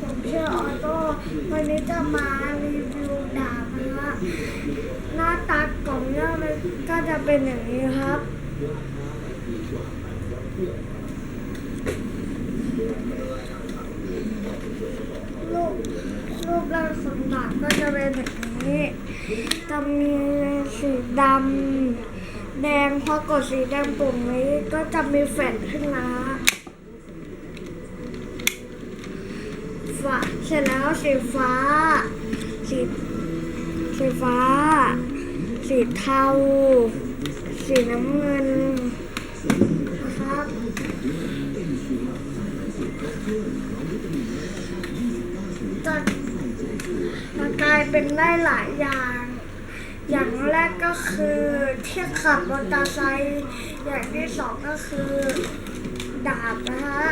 ผมชื่อออโต้ วันนี้จะมารีวิวดาบนะหน้าตากล่องเนี่ยมันก็จะเป็นอย่างนี้ครับ รูปรูปร่างของดาบก็จะเป็นแบบนี้ จะมีสีดำแดงพอกดสีแดงปุ่มนี้ก็จะมีแฟลชขึ้นมาฟ้า เสร็จแล้วสีฟ้า สีสีฟ้า สีเทา สีน้ำเงินนะครับจะจะกลายเป็นได้หลายอย่าง อย่างแรกก็คือเที่ขับมอเตอร์ไซค์อย่างที่สองก็คือ ดาบนะฮะ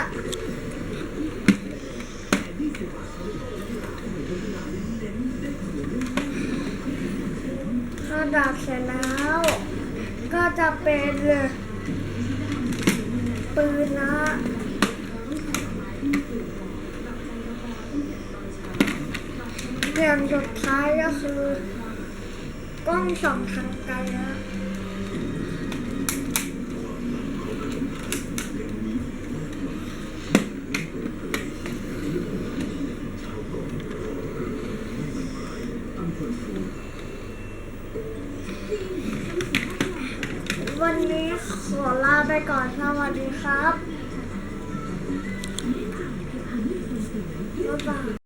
ดาบเสร็จแล้ว ก็จะเป็นปืนนะอย่างสุดท้ายก็คือกล้องสองทางไกลนะ วันนี้ขอลาไปก่อนสวัสดีครับบ๊ายบาย